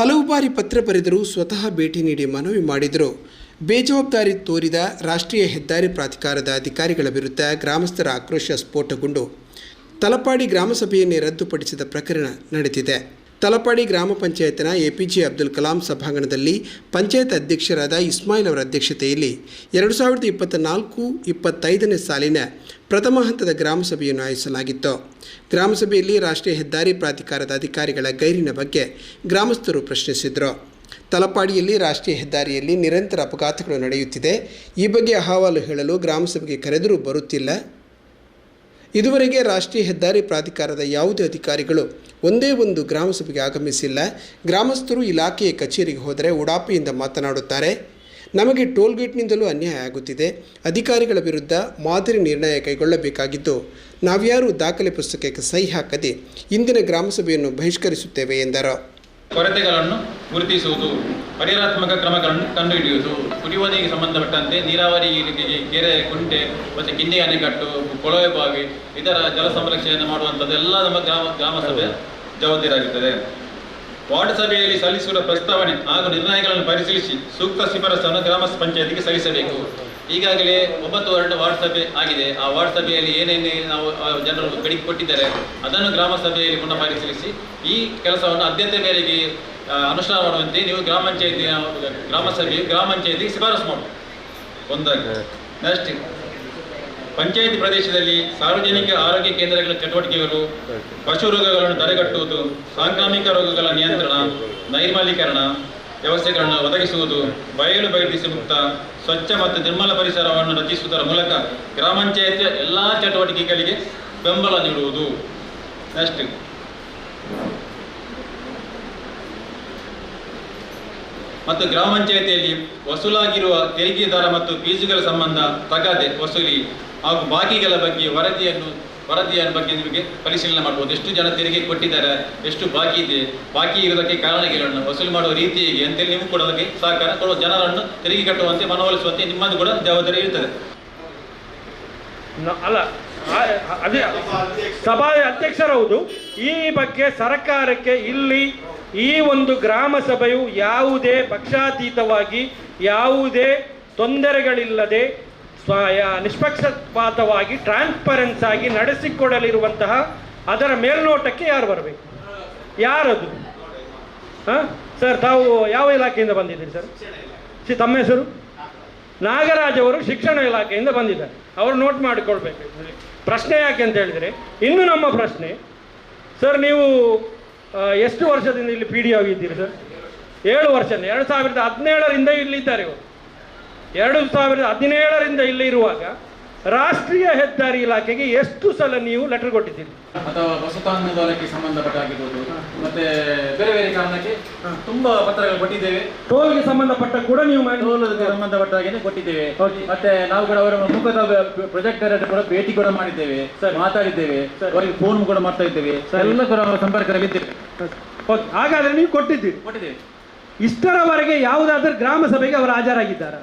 ಹಲವು ಬಾರಿ ಪತ್ರ ಬರೆದರೂ ಸ್ವತಃ ಭೇಟಿ ನೀಡಿ ಮನವಿ ಮಾಡಿದರು. ಬೇಜವಾಬ್ದಾರಿ ತೋರಿದ ರಾಷ್ಟ್ರೀಯ ಹೆದ್ದಾರಿ ಪ್ರಾಧಿಕಾರದ ಅಧಿಕಾರಿಗಳ ವಿರುದ್ಧ ಗ್ರಾಮಸ್ಥರ ಆಕ್ರೋಶ ಸ್ಫೋಟಗೊಂಡು ತಲಪಾಡಿ ಗ್ರಾಮಸಭೆಯನ್ನೇ ರದ್ದುಪಡಿಸಿದ ಪ್ರಕರಣ ನಡೆದಿದೆ. ತಲಪಾಡಿ ಗ್ರಾಮ ಪಂಚಾಯತ್ನ ಎಪಿಜೆ ಅಬ್ದುಲ್ ಕಲಾಂ ಸಭಾಂಗಣದಲ್ಲಿ ಪಂಚಾಯತ್ ಅಧ್ಯಕ್ಷರಾದ ಇಸ್ಮಾಯಿಲ್ ಅವರ ಅಧ್ಯಕ್ಷತೆಯಲ್ಲಿ ಎರಡು ಸಾವಿರದ ಇಪ್ಪತ್ತ ನಾಲ್ಕು, ಇಪ್ಪತ್ತೈದನೇ ಸಾಲಿನ ಪ್ರಥಮ ಹಂತದ ಗ್ರಾಮಸಭೆಯನ್ನು ಆಯೋಜಿಸಲಾಗಿತ್ತು. ಗ್ರಾಮಸಭೆಯಲ್ಲಿ ರಾಷ್ಟ್ರೀಯ ಹೆದ್ದಾರಿ ಪ್ರಾಧಿಕಾರದ ಅಧಿಕಾರಿಗಳ ಗೈರಿನ ಬಗ್ಗೆ ಗ್ರಾಮಸ್ಥರು ಪ್ರಶ್ನಿಸಿದರು. ತಲಪಾಡಿಯಲ್ಲಿ ರಾಷ್ಟ್ರೀಯ ಹೆದ್ದಾರಿಯಲ್ಲಿ ನಿರಂತರ ಅಪಘಾತಗಳು ನಡೆಯುತ್ತಿದೆ. ಈ ಬಗ್ಗೆ ಅಹವಾಲು ಹೇಳಲು ಗ್ರಾಮಸಭೆಗೆ ಕರೆದರೂ ಬರುತ್ತಿಲ್ಲ. ಇದುವರೆಗೆ ರಾಷ್ಟ್ರೀಯ ಹೆದ್ದಾರಿ ಪ್ರಾಧಿಕಾರದ ಯಾವುದೇ ಅಧಿಕಾರಿಗಳು ಒಂದೇ ಒಂದು ಗ್ರಾಮಸಭೆಗೆ ಆಗಮಿಸಿಲ್ಲ. ಗ್ರಾಮಸ್ಥರು ಇಲಾಖೆಯ ಕಚೇರಿಗೆ ಹೋದರೆ ಉಡಾಪಿಯಿಂದ ಮಾತನಾಡುತ್ತಾರೆ. ನಮಗೆ ಟೋಲ್ಗೇಟ್ನಿಂದಲೂ ಅನ್ಯಾಯ ಆಗುತ್ತಿದೆ. ಅಧಿಕಾರಿಗಳ ವಿರುದ್ಧ ಮಾದರಿ ನಿರ್ಣಯ ಕೈಗೊಳ್ಳಬೇಕಾಗಿದ್ದು, ನಾವ್ಯಾರೂ ದಾಖಲೆ ಪುಸ್ತಕಕ್ಕೆ ಸಹಿ ಹಾಕದೆ ಇಂದಿನ ಗ್ರಾಮಸಭೆಯನ್ನು ಬಹಿಷ್ಕರಿಸುತ್ತೇವೆ ಎಂದರು. ಕೊರತೆಗಳನ್ನು ಗುರುತಿಸುವುದು, ಪರಿಹಾರಾತ್ಮಕ ಕ್ರಮಗಳನ್ನು ಕಂಡುಹಿಡಿಯುವುದು ಕುಡಿಯುವ ನೀರಿಗೆ ಸಂಬಂಧಪಟ್ಟಂತೆ ನೀರಾವರಿ ಕೆರೆ, ಕುಂಟೆ ಮತ್ತು ಕಿಂಡಿ ಅಣೆಕಟ್ಟು, ಕೊಳವೆ ಬಾವಿ ಇದರ ಜಲ ಸಂರಕ್ಷಣೆಯನ್ನು ಮಾಡುವಂಥದ್ದು ಎಲ್ಲ ನಮ್ಮ ಗ್ರಾಮ ಗ್ರಾಮ ಸಭೆಯ ಜವಾಬ್ದಾರಿಯಾಗುತ್ತದೆ ವಾರ್ಡ್ ಸಭೆಯಲ್ಲಿ ಸಲ್ಲಿಸಿರುವ ಪ್ರಸ್ತಾವನೆ ಹಾಗೂ ನಿರ್ಣಯಗಳನ್ನು ಪರಿಶೀಲಿಸಿ ಸೂಕ್ತ ಶಿಫಾರಸನ್ನು ಗ್ರಾಮ ಪಂಚಾಯತಿಗೆ ಸಲ್ಲಿಸಬೇಕು. ಈಗಾಗಲೇ ಒಂಬತ್ತು ವಾರ್ಡ್ ವಾರ್ಡ್ ಸಭೆ ಆಗಿದೆ. ಆ ವಾರ್ಡ್ ಸಭೆಯಲ್ಲಿ ಏನೇನು ನಾವು ಜನರು ಗಡಿಗೆ ಕೊಟ್ಟಿದ್ದಾರೆ, ಅದನ್ನು ಗ್ರಾಮ ಸಭೆಯಲ್ಲಿ ಪುನಃ ಪರಿಶೀಲಿಸಿ ಈ ಕೆಲಸವನ್ನು ಆದ್ಯತೆ ಮೇರೆಗೆ ಅನುಷ್ಠಾನ ಮಾಡುವಂತೆ ನೀವು ಗ್ರಾಮ ಪಂಚಾಯತಿ ಗ್ರಾಮ ಸಭೆ, ಗ್ರಾಮ ಪಂಚಾಯತಿಗೆ ಶಿಫಾರಸು ಮಾಡು. ಒಂದಾಗಿ. ನೆಕ್ಸ್ಟ್ ಪಂಚಾಯತಿ ಪ್ರದೇಶದಲ್ಲಿ ಸಾರ್ವಜನಿಕ ಆರೋಗ್ಯ ಕೇಂದ್ರಗಳ ಚಟುವಟಿಕೆಗಳು, ಪಶು ರೋಗಗಳನ್ನು ತಡೆಗಟ್ಟುವುದು, ಸಾಂಕ್ರಾಮಿಕ ರೋಗಗಳ ನಿಯಂತ್ರಣ, ನೈರ್ಮಲೀಕರಣ ವ್ಯವಸ್ಥೆಗಳನ್ನು ಒದಗಿಸುವುದು, ಬಯಲು ಬಯಲಿಸಿ ಮುಕ್ತ ಸ್ವಚ್ಛ ಮತ್ತು ನಿರ್ಮಲ ಪರಿಸರವನ್ನು ರಚಿಸುವುದರ ಮೂಲಕ ಗ್ರಾಮ ಪಂಚಾಯತಿಯ ಎಲ್ಲ ಚಟುವಟಿಕೆಗಳಿಗೆ ಬೆಂಬಲ ನೀಡುವುದು. ನೆಕ್ಸ್ಟ್ ಮತ್ತು ಗ್ರಾಮ ಪಂಚಾಯತಿಯಲ್ಲಿ ವಸೂಲಾಗಿರುವ ತೆರಿಗೆದಾರ ಮತ್ತು ಫೀಸುಗಳ ಸಂಬಂಧ ತಗಾದೆ ವಸೂಲಿ ಹಾಗೂ ಬಾಕಿಗಳ ಬಗ್ಗೆ ವರದಿಯನ್ನು ವರದಿಯ ಬಗ್ಗೆ ನಿಮಗೆ ಪರಿಶೀಲನೆ ಮಾಡ್ಬೋದು. ಎಷ್ಟು ಜನ ತೆರಿಗೆ ಕೊಟ್ಟಿದ್ದಾರೆ, ಎಷ್ಟು ಬಾಕಿ ಇದೆ, ಬಾಕಿ ಇರೋದಕ್ಕೆ ಕಾರಣಗಳನ್ನು ವಸೂಲಿ ಮಾಡುವ ರೀತಿ ಹೇಗೆ ಅಂತೇಳಿ ನೀವು ಕೂಡ ಅದಕ್ಕೆ ಸಹಕಾರ ಕೊಡುವ ಜನರನ್ನು ತೆರಿಗೆ ಕಟ್ಟುವಂತೆ ಮನವೊಲಿಸುವಂತೆ ನಿಮ್ಮದು ಕೂಡ ಜವಾಬ್ದಾರಿ ಇರ್ತದೆ ಅಲ್ಲ ಅದೇ ಸಭಾ ಅಧ್ಯಕ್ಷರೌದು. ಈ ಬಗ್ಗೆ ಸರ್ಕಾರಕ್ಕೆ ಇಲ್ಲಿ ಈ ಒಂದು ಗ್ರಾಮ ಸಭೆಯು ಯಾವುದೇ ಪಕ್ಷಾತೀತವಾಗಿ ಯಾವುದೇ ತೊಂದರೆಗಳಿಲ್ಲದೆ ಸ್ವ ಯಾ- ನಿಷ್ಪಕ್ಷಪಾತವಾಗಿ ಟ್ರಾನ್ಸ್ಪರೆನ್ಸ್ ಆಗಿ ನಡೆಸಿಕೊಡಲಿರುವಂತಹ ಅದರ ಮೇಲ್ನೋಟಕ್ಕೆ ಯಾರು ಬರಬೇಕು? ಯಾರದು? ಹಾಂ? ಸರ್, ತಾವು ಯಾವ ಇಲಾಖೆಯಿಂದ ಬಂದಿದ್ದೀರಿ ಸರ್? ಸಿ, ತಮ್ಮ ಹೆಸರು? ನಾಗರಾಜ್ ಅವರು ಶಿಕ್ಷಣ ಇಲಾಖೆಯಿಂದ ಬಂದಿದ್ದಾರೆ. ಅವರು ನೋಟ್ ಮಾಡಿಕೊಳ್ಬೇಕು. ಪ್ರಶ್ನೆ ಯಾಕೆ ಅಂತ ಹೇಳಿದರೆ, ಇನ್ನು ನಮ್ಮ ಪ್ರಶ್ನೆ, ಸರ್, ನೀವು ಎಷ್ಟು ವರ್ಷದಿಂದ ಇಲ್ಲಿ ಪಿ ಡಿ ಆಗಿದ್ದೀರಿ ಸರ್? ಏಳು ವರ್ಷ ಎರಡು ಸಾವಿರದ ಹದಿನೇಳರಿಂದ ಇಲ್ಲಿದ್ದಾರೆ ಇವರು. ಎರಡು ಸಾವಿರದ ಹದಿನೇಳರಿಂದ ಇಲ್ಲಿ ಇರುವಾಗ ರಾಷ್ಟ್ರೀಯ ಹೆದ್ದಾರಿ ಇಲಾಖೆಗೆ ಎಷ್ಟು ಸಲ ನೀವು ಲೆಟರ್ ಕೊಟ್ಟಿದ್ದೀರಿ? ಅಥವಾ ಹೊಸತಾಂಗದವರಕ್ಕೆ ಸಂಬಂಧಪಟ್ಟಾಗಿರ್ಬೋದು ಮತ್ತೆ ಬೇರೆ ಬೇರೆ ಕಾರಣಕ್ಕೆ ತುಂಬಾ ಪತ್ರಗಳು ಕೊಟ್ಟಿದ್ದೇವೆ. ಟೋಲ್ಗೆ ಸಂಬಂಧಪಟ್ಟ ಕೂಡ ನೀವು ಟೋಲ್ಗೆ ಸಂಬಂಧಪಟ್ಟ ಹಾಗೆ ಕೊಟ್ಟಿದ್ದೇವೆ. ಮತ್ತೆ ನಾವು ಕೂಡ ಅವರ ಮುಖದ ಪ್ರೊಜೆಕ್ಟರ್ ಕೂಡ ಭೇಟಿ ಕೂಡ ಮಾಡಿದ್ದೇವೆ ಮಾತಾಡಿದ್ದೇವೆ ಅವರಿಗೆ ಫೋನ್ ಕೂಡ ಮಾಡ್ತಾ ಇದ್ದೇವೆ. ಎಲ್ಲ ಕೂಡ ಅವರ ಸಂಪರ್ಕದಲ್ಲಿದ್ದೇವೆ ಹಾಗಾದ್ರೆ ನೀವು ಕೊಟ್ಟಿದ್ದೀರಿ. ಕೊಟ್ಟಿದ್ದೇವೆ. ಇಷ್ಟರವರೆಗೆ ಯಾವುದಾದ್ರೂ ಗ್ರಾಮ ಸಭೆಗೆ ಅವರು ಹಾಜರಾಗಿದ್ದಾರಾ?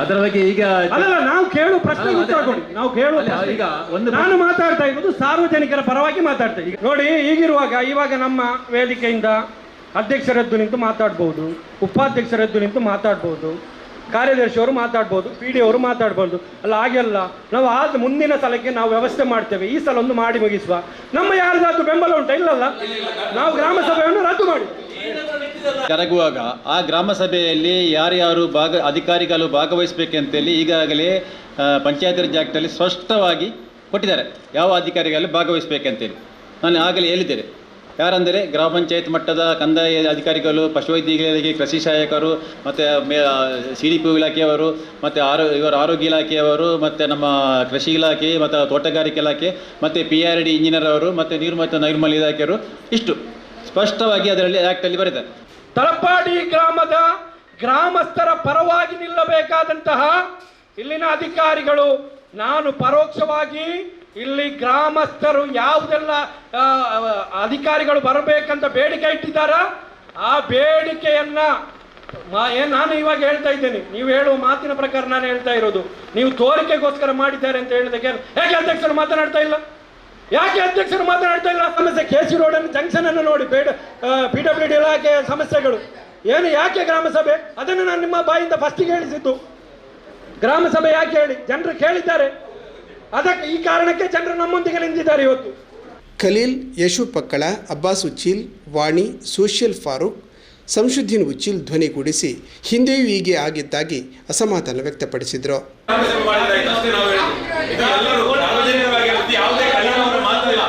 ಅದರ ಬಗ್ಗೆ ಈಗ ಅಲ್ಲ ನಾವು ಕೇಳು ಪ್ರಶ್ನೆ ಉತ್ತರ ಕೊಡಿ. ನಾವು ಕೇಳುವ ಪ್ರಶ್ನೆ. ಈಗ ಒಂದು ನಾನು ಮಾತಾಡ್ತಾ ಇರೋದು ಸಾರ್ವಜನಿಕರ ಪರವಾಗಿ ಮಾತಾಡ್ತಾ ಇದ್ದೀನಿ. ನೋಡಿ ಈಗಿರುವಾಗ ಇವಾಗ ನಮ್ಮ ವೇದಿಕೆಯಿಂದ ಅಧ್ಯಕ್ಷರದ್ದು ನಿಂತು ಮಾತಾಡ್ಬೋದು ಉಪಾಧ್ಯಕ್ಷರದ್ದು ನಿಂತು ಮಾತಾಡ್ಬೋದು ಕಾರ್ಯದರ್ಶಿಯವರು ಮಾತಾಡ್ಬೋದು ಪಿ ಡಿ ಅವರು ಮಾತಾಡ್ಬೋದು. ಅಲ್ಲ ಹಾಗೆಲ್ಲ ನಾವು ಆದ ಮುಂದಿನ ಸಲಕ್ಕೆ ನಾವು ವ್ಯವಸ್ಥೆ ಮಾಡ್ತೇವೆ. ಈ ಸಲ ಒಂದು ಮಾಡಿ ಮುಗಿಸುವ. ನಮ್ಮ ಯಾರದಾದ್ರು ಬೆಂಬಲ ಉಂಟಾ? ಇಲ್ಲಲ್ಲ. ನಾವು ಗ್ರಾಮ ಸಭೆಯನ್ನು ರದ್ದು ಮಾಡಿ. ಜರುಗುವಾಗ ಆ ಗ್ರಾಮ ಸಭೆಯಲ್ಲಿ ಯಾರ್ಯಾರು ಭಾಗ, ಅಧಿಕಾರಿಗಳು ಭಾಗವಹಿಸಬೇಕಂತೇಳಿ ಈಗಾಗಲೇ ಪಂಚಾಯತ್ ರಾಜ್ ಸ್ಪಷ್ಟವಾಗಿ ಕೊಟ್ಟಿದ್ದಾರೆ. ಯಾವ ಅಧಿಕಾರಿಗಳು ಭಾಗವಹಿಸಬೇಕಂತೇಳಿ. ನಾನು ಆಗಲೇ ಹೇಳಿದ್ದೇನೆ. ಯಾರಂದರೆ ಗ್ರಾಮ ಪಂಚಾಯತ್ ಮಟ್ಟದ ಕಂದಾಯ ಅಧಿಕಾರಿಗಳು ಪಶುವೈದ್ಯ ಇಲಾಖೆ ಕೃಷಿ ಸಹಾಯಕರು, ಮತ್ತು, ಮೇ ಸಿ ಡಿ ಪಿ ಇಲಾಖೆಯವರು, ಮತ್ತು ಆರೋ, ಇವರ ಆರೋಗ್ಯ ಇಲಾಖೆಯವರು, ಮತ್ತು ನಮ್ಮ ಕೃಷಿ ಇಲಾಖೆ, ಮತ್ತು ತೋಟಗಾರಿಕೆ ಇಲಾಖೆ, ಮತ್ತು ಪಿ ಆರ್ ಡಿ ಇಂಜಿನಿಯರ್ ಅವರು, ಮತ್ತು ನೀರು ಮತ್ತು ನೈರ್ಮಲ್ಯ ಇಲಾಖೆಯವರು ಇಷ್ಟು. ಸ್ಪಷ್ಟವಾಗಿ ಅದರಲ್ಲಿ ಆ್ಯಕ್ಟಲ್ಲಿ ಬರೀತಾರೆ ತಲಪಾಡಿ ಗ್ರಾಮದ ಗ್ರಾಮಸ್ಥರ ಪರವಾಗಿ ನಿಲ್ಲಬೇಕಾದಂತಹ ಇಲ್ಲಿನ ಅಧಿಕಾರಿಗಳು, ನಾನು ಪರೋಕ್ಷವಾಗಿ ಇಲ್ಲಿ ಗ್ರಾಮಸ್ಥರು ಯಾವುದೆಲ್ಲ ಅಧಿಕಾರಿಗಳು ಬರಬೇಕಂತ ಬೇಡಿಕೆ ಇಟ್ಟಿದ್ದಾರ? ಆ ಬೇಡಿಕೆಯನ್ನ ನಾನು ಇವಾಗ ಹೇಳ್ತಾ ಇದ್ದೇನೆ. ನೀವು ಹೇಳುವ ಮಾತಿನ ಪ್ರಕಾರ ನಾನು ಹೇಳ್ತಾ ಇರೋದು. ನೀವು ತೋರಿಕೆಗೋಸ್ಕರ ಮಾಡಿದ್ದಾರೆ ಅಂತ ಹೇಳಿದಕ್ಕೆ ಹೇಗೆ ಅಧ್ಯಕ್ಷರು ಮಾತನಾಡ್ತಾ ಇಲ್ಲ? ಯಾಕೆ ಅಧ್ಯಕ್ಷರು ಮಾತನಾಡ್ತಾ ಇಲ್ಲ? ಸಮಸ್ಯೆ ಕೆ ಸಿ ರೋಡ್ ಅನ್ನು ಜಂಕ್ಷನ್ ಅನ್ನು ನೋಡಿ ಬೇಡ ಪಿ ಡಬ್ಲ್ಯೂ ಡಿ ಇಲಾಖೆಯ ಸಮಸ್ಯೆಗಳು. ಏನು ಯಾಕೆ ಗ್ರಾಮ ಸಭೆ ಅದನ್ನು ನಾನು ನಿಮ್ಮ ಬಾಯಿಂದ ಫಸ್ಟಿಗೆ ಹೇಳಿಸಿದ್ದು. ಗ್ರಾಮ ಸಭೆ ಯಾಕೆ ಹೇಳಿ? ಜನರು ಕೇಳಿದ್ದಾರೆ. ಅದಕ್ಕೆ ಈ ಕಾರಣಕ್ಕೆ ಜನರು ನಮ್ಮೊಂದಿಗೆ ನಿಂತಿದ್ದಾರೆ ಇವತ್ತು. ಖಲೀಲ್ ಯಶು ಪಕ್ಕಳ ಅಬ್ಬಾಸ್ ಉಚ್ಚಿಲ್ ವಾಣಿ ಸೋಷಿಯಲ್ ಫಾರೂಕ್ ಸಂಶುದ್ದೀನ್ ಉಚ್ಚಿಲ್ ಧ್ವನಿಗೂಡಿಸಿ ಹಿಂದೆಯೂ ಹೀಗೆ ಆಗಿದ್ದಾಗಿ ಅಸಮಾಧಾನ ವ್ಯಕ್ತಪಡಿಸಿದರು ಗ್ರಾಮಸಭೆ ಮಾಡಿದ್ದಾಯ್ತು ಅಷ್ಟೇ ನಾವು ಹೇಳುದು ಇದು ಎಲ್ಲರೂ ಸಾರ್ವಜನಿಕವಾಗಿ ಹೇಳುದು ಯಾವುದೇ ಕಲೀಲ್ ಅವರ ಮಾತಲ್ಲ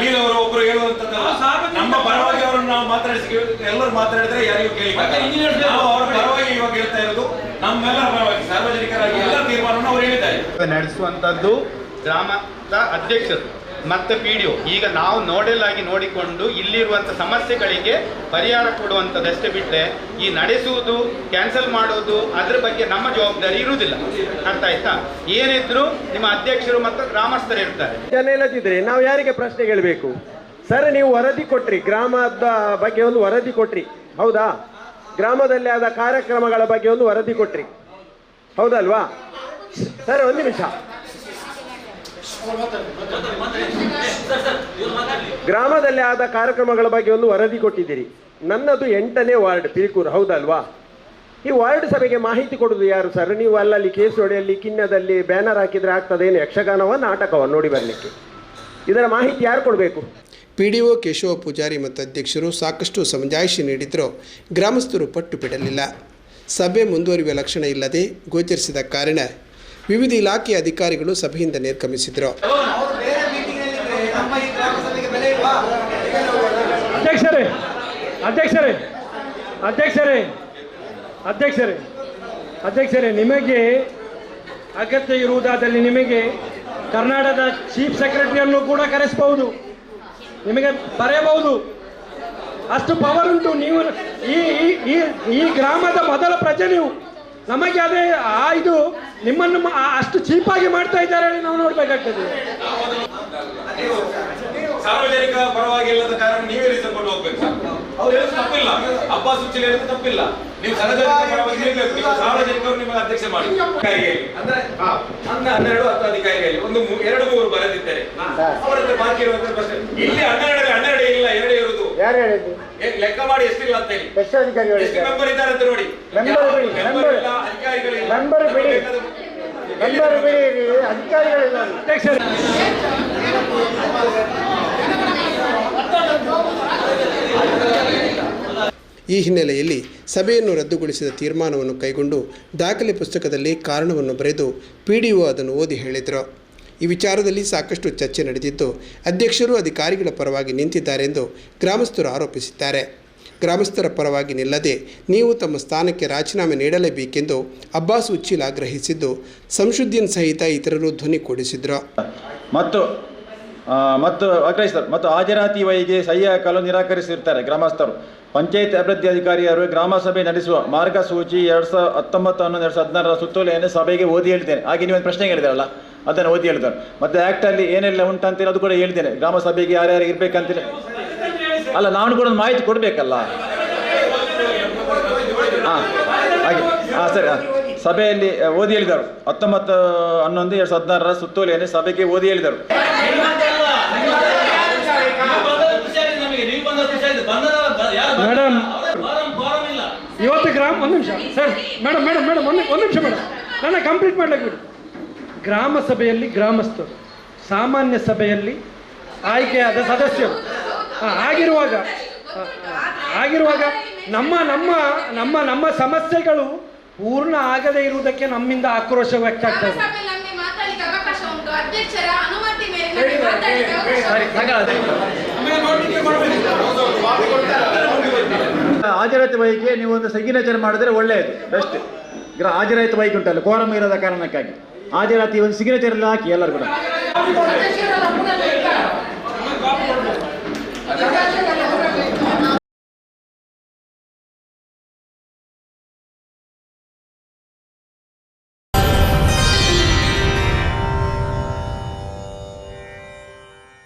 ಕಲೀಲ್ ಅವರು ಒಬ್ರು ಹೇಳುವಂತದ್ದು ನಮ್ಮ ಪರವಾಗಿ ಅವರನ್ನು ನಾವು ಮಾತಾಡಿಸಿ ಎಲ್ಲರೂ ಮಾತಾಡಿದ್ರೆ ಯಾರಿಗೂ ಕೇಳಿ ನಾವು ಅವರ ಪರವಾಗಿ ಇವಾಗ ಹೇಳ್ತಾ ಇರೋದು ನಮ್ಮೆಲ್ಲರ ಪರವಾಗಿ ಸಾರ್ವಜನಿಕರಾಗಿ ಎಲ್ಲ ತೀರ್ಮಾನವನ್ನು ಅವರು ಹೇಳಿದ್ದಾರೆ. ನಡೆಸುವಂತದ್ದು ಗ್ರಾಮದ ಅಧ್ಯಕ್ಷರು. ಮತ್ತೆ ಪಿ ಡಿ ಒ ಈಗ ನಾವು ನೋಡೆಲ್ ಆಗಿ ನೋಡಿಕೊಂಡು ಇಲ್ಲಿರುವಂಥ ಸಮಸ್ಯೆಗಳಿಗೆ ಪರಿಹಾರ ಕೊಡುವಂಥದ್ದಷ್ಟೇ ಬಿಟ್ಟರೆ ಈ ನಡೆಸುವುದು ಕ್ಯಾನ್ಸಲ್ ಮಾಡೋದು, ಅದ್ರ ಬಗ್ಗೆ ನಮ್ಮ ಜವಾಬ್ದಾರಿ ಇರುವುದಿಲ್ಲ. ಅರ್ಥ ಆಯ್ತಾ? ಏನಿದ್ರು ನಿಮ್ಮ ಅಧ್ಯಕ್ಷರು ಮತ್ತು ಗ್ರಾಮಸ್ಥರು ಇರ್ತಾರೆ. ಜನ ಇಲ್ಲದಿದ್ರೆ ನಾವು ಯಾರಿಗೆ ಪ್ರಶ್ನೆ ಕೇಳಬೇಕು? ಸರ್, ನೀವು ವರದಿ ಕೊಟ್ರಿ, ಗ್ರಾಮದ ಬಗ್ಗೆ ಒಂದು ವರದಿ ಕೊಟ್ರಿ. ಹೌದಾ? ಗ್ರಾಮದಲ್ಲಿ ಆದ ಕಾರ್ಯಕ್ರಮಗಳ ಬಗ್ಗೆ ಒಂದು ವರದಿ ಕೊಟ್ರಿ. ಹೌದಲ್ವಾ? ಸರ್, ಒಂದು ನಿಮಿಷ. ಗ್ರಾಮದಲ್ಲಿ ಆದ ಕಾರ್ಯಕ್ರಮಗಳ ಬಗ್ಗೆ ಒಂದು ವರದಿ ಕೊಟ್ಟಿದ್ದೀರಿ. ನನ್ನದು ಎಂಟನೇ ವಾರ್ಡ್, ಪಿರಿಕೂರು, ಹೌದಲ್ವಾ? ಈ ವಾರ್ಡ್ ಸಭೆಗೆ ಮಾಹಿತಿ ಕೊಡುದು ಯಾರು ಸರ್? ನೀವು ಅಲ್ಲಲ್ಲಿ ಕೇಸೋಡಿಯಲ್ಲಿ ಕಿನ್ನದಲ್ಲಿ ಬ್ಯಾನರ್ ಹಾಕಿದ್ರೆ ಆಗ್ತದೇನು ಯಕ್ಷಗಾನವ ನಾಟಕವ ನೋಡಿ ಬರಲಿಕ್ಕೆ? ಇದರ ಮಾಹಿತಿ ಯಾರು ಕೊಡಬೇಕು? P D O Keshava Poojari ಮತ್ತು ಅಧ್ಯಕ್ಷರು ಸಾಕಷ್ಟು ಸಮಜಾಯಿಷಿ ನೀಡಿದರೂ ಗ್ರಾಮಸ್ಥರು ಪಟ್ಟು ಬಿಡಲಿಲ್ಲ. ಸಭೆ ಮುಂದುವರಿಯುವ ಲಕ್ಷಣ ಇಲ್ಲದೆ ಗೋಚರಿಸಿದ ಕಾರಣ ವಿವಿಧ ಇಲಾಖೆಯ ಅಧಿಕಾರಿಗಳು ಸಭೆಯಿಂದ ನಿರ್ಗಮಿಸಿದರು. ಅಧ್ಯಕ್ಷರೇ ಅಧ್ಯಕ್ಷರೇ ಅಧ್ಯಕ್ಷರೇ ಅಧ್ಯಕ್ಷರೇ ಅಧ್ಯಕ್ಷರೇ, ನಿಮಗೆ ಅಗತ್ಯ ಇರುವುದಾದಲ್ಲಿ ನಿಮಗೆ ಕರ್ನಾಟಕದ ಚೀಫ್ ಸೆಕ್ರೆಟರಿಯನ್ನು ಕೂಡ ಕರೆಸಬಹುದು. ನಿಮಗೆ ಬರೆಯಬಹುದು. ಅಷ್ಟು ಪವರ್ ಉಂಟು. ನೀವು ಈ, ಈ- ಗ್ರಾಮದ ಮೊದಲ ಪ್ರಜೆ ನೀವು. ನಮಗೆ ಅದೇ, ಆ ಇದು ನಿಮ್ಮನ್ನು ಅಷ್ಟು ಚೀಪಾಗಿ ಮಾಡ್ತಾ ಇದ್ದಾರೆ ಹೇಳಿ ನಾವು ನೋಡ್ಬೇಕಾಗ್ತದೆ. ಸಾರ್ವಜನಿಕ ಪರವಾಗಿ ಇಲ್ಲದ ಕಾರಣ ನೀವೇ ರೀಸನ್ ಕೊಟ್ಟು ಹೋಗ್ಬೇಕು ಅವ್ರು ಹೇಳೋದು ತಪ್ಪಿಲ್ಲ. ಅಬ್ಬಾಸ್ ಉಚ್ಚಿಲ್ ಹೇಳೋದು ತಪ್ಪಿಲ್ಲ. ನೀವು ಸಾರ್ವಜನಿಕ ಪರವಾಗಿ ನಿಲ್ಬೇಕು ನೀವು ಸಾರ್ವಜನಿಕರು ನಿಮ್ಮ ಅಧ್ಯಕ್ಷ ಮಾಡಿ. ಅಂದ್ರೆ ಹನ್ನ ಹನ್ನೆರಡು ಹತ್ತು ಅಧಿಕಾರಿಗಳಲ್ಲಿ ಒಂದು ಎರಡು ಮೂರು ಬರೆದಿದ್ದಾರೆ. ಅವರತ್ರ ಬಾಕಿ ಇರುವಂತ ಪ್ರಶ್ನೆ. ಇಲ್ಲಿ ಹನ್ನೆರಡರಲ್ಲಿ ಹನ್ನೆರಡು ಇಲ್ಲ ಎರಡು ಇರುವುದು. ಯಾರು ಹೇಳಿದ್ದು? ಲೆಕ್ಕ ಮಾಡಿ ಎಷ್ಟಿಲ್ಲ ಅಂತ ಹೇಳಿ. ಎಷ್ಟು ಅಧಿಕಾರಿಗಳು ಎಷ್ಟು ಮೆಂಬರ್ ಇದ್ದಾರೆ ಅಂತ ನೋಡಿ. ಮೆಂಬರ್. ಇಲ್ಲ, ಈ ಹಿನ್ನೆಲೆಯಲ್ಲಿ ಸಭೆಯನ್ನು ರದ್ದುಗೊಳಿಸಿದ ತೀರ್ಮಾನವನ್ನು ಕೈಗೊಂಡು ದಾಖಲೆ ಪುಸ್ತಕದಲ್ಲಿ ಕಾರಣವನ್ನು ಬರೆದು ಪಿ ಡಿ ಒ ಅದನ್ನು ಓದಿ ಹೇಳಿದರು. ಈ ವಿಚಾರದಲ್ಲಿ ಸಾಕಷ್ಟು ಚರ್ಚೆ ನಡೆದಿದ್ದು, ಅಧ್ಯಕ್ಷರು ಅಧಿಕಾರಿಗಳ ಪರವಾಗಿ ನಿಂತಿದ್ದಾರೆ ಎಂದು ಗ್ರಾಮಸ್ಥರು ಆರೋಪಿಸಿದ್ದಾರೆ. ಗ್ರಾಮಸ್ಥರ ಪರವಾಗಿ ನಿಲ್ಲದೆ ನೀವು ತಮ್ಮ ಸ್ಥಾನಕ್ಕೆ ರಾಜೀನಾಮೆ ನೀಡಲೇಬೇಕೆಂದು ಅಬ್ಬಾಸ್ ಉಚ್ಚಿಲ್ ಆಗ್ರಹಿಸಿದ್ದು ಸಂಶುದ್ದೀನ್ ಸಹಿತ ಇತರರು ಧ್ವನಿ ಕೊಡಿಸಿದ್ರು. ಮತ್ತು ಮತ್ತು ಆಗ್ರಹಿಸಿದರು. ಮತ್ತು ಹಾಜರಾತಿ ವೈಗೆ ಸಹಿ ಹಾಕಲು ನಿರಾಕರಿಸಿರ್ತಾರೆ ಗ್ರಾಮಸ್ಥರು. ಪಂಚಾಯತ್ ಅಭಿವೃದ್ಧಿ ಅಧಿಕಾರಿಯವರು ಗ್ರಾಮ ಸಭೆ ನಡೆಸುವ ಮಾರ್ಗಸೂಚಿ ಎರಡು ಸಾವಿರದ ಹತ್ತೊಂಬತ್ತು ಹನ್ನೊಂದು ಎರಡು ಸಾವಿರದ ಹದಿನಾರರ ಸುತ್ತೋಲೆಯನ್ನು ಸಭೆಗೆ ಓದಿ ಹೇಳ್ತೇನೆ ಹಾಗೆ ನೀವೊಂದು ಪ್ರಶ್ನೆ ಹೇಳಿದಾರಲ್ಲ, ಅದನ್ನು ಓದಿ ಹೇಳ್ತಾರೆ ಮತ್ತು ಆ್ಯಕ್ಟಲ್ಲಿ ಏನೆಲ್ಲ ಉಂಟಂತೇಳಿ ಅದು ಕೂಡ ಹೇಳ್ತೇನೆ ಗ್ರಾಮ ಸಭೆಗೆ ಯಾರ್ಯಾರು ಇರಬೇಕಂತೇಳಿ ಅಲ್ಲ, ನಾನು ಕೂಡ ಒಂದು ಮಾಹಿತಿ ಕೊಡಬೇಕಲ್ಲ? ಹಾಂ, ಹಾಗೆ. ಹಾಂ, ಸರಿ ಸಭೆಯಲ್ಲಿ ಓದಿ ಹೇಳಿದರು. ಹತ್ತೊಂಬತ್ತು, ಹನ್ನೊಂದು, ಎರಡು ಸಾವಿರದ ಹದಿನಾರರ ಸುತ್ತೋಲೆಯಲ್ಲಿ ಸಭೆಗೆ ಓದಿ ಹೇಳಿದರು. ಮೇಡಮ್, ಇವತ್ತು ಗ್ರಾಮ, ಒಂದು ನಿಮಿಷ. ಸರ್, ಮೇಡಮ್ ಮೇಡಮ್ ಮೇಡಮ್, ಒಂದು ಒಂದು ನಿಮಿಷ, ಮೇಡಮ್. ನನ್ನ ಕಂಪ್ಲೀಟ್ ಮಾಡ್ಲಿಕ್ಕೆ ಬಿಡಿ. ಗ್ರಾಮ ಸಭೆಯಲ್ಲಿ ಗ್ರಾಮಸ್ಥರು, ಸಾಮಾನ್ಯ ಸಭೆಯಲ್ಲಿ ಆಯ್ಕೆಯಾದ ಸದಸ್ಯರು. ಆಗಿರುವಾಗ ಆಗಿರುವಾಗ ನಮ್ಮ ನಮ್ಮ ನಮ್ಮ ನಮ್ಮ ಸಮಸ್ಯೆಗಳು ಪೂರ್ಣ ಆಗದೇ ಇರುವುದಕ್ಕೆ ನಮ್ಮಿಂದ ಆಕ್ರೋಶ ವ್ಯಕ್ತ ಆಗ್ತದೆ. ಹಾಜರಾತಿ ವಹಿಗೆ ನೀವು ಒಂದು ಸಿಗ್ನೇಚರ್ ಮಾಡಿದ್ರೆ ಒಳ್ಳೆಯದು ಬೆಸ್ಟ್ ಗ್ರಾ ಹಾಜರಾತಿ ವೈಕ್ ಉಂಟಲ್ಲ ಕೋರಮ್ ಇರದ ಕಾರಣಕ್ಕಾಗಿ. ಹಾಜರಾತಿ ಒಂದು ಸಿಗ್ನೇಚರ್ ಎಲ್ಲ ಹಾಕಿ ಎಲ್ಲರೂ ಕೂಡ. 자,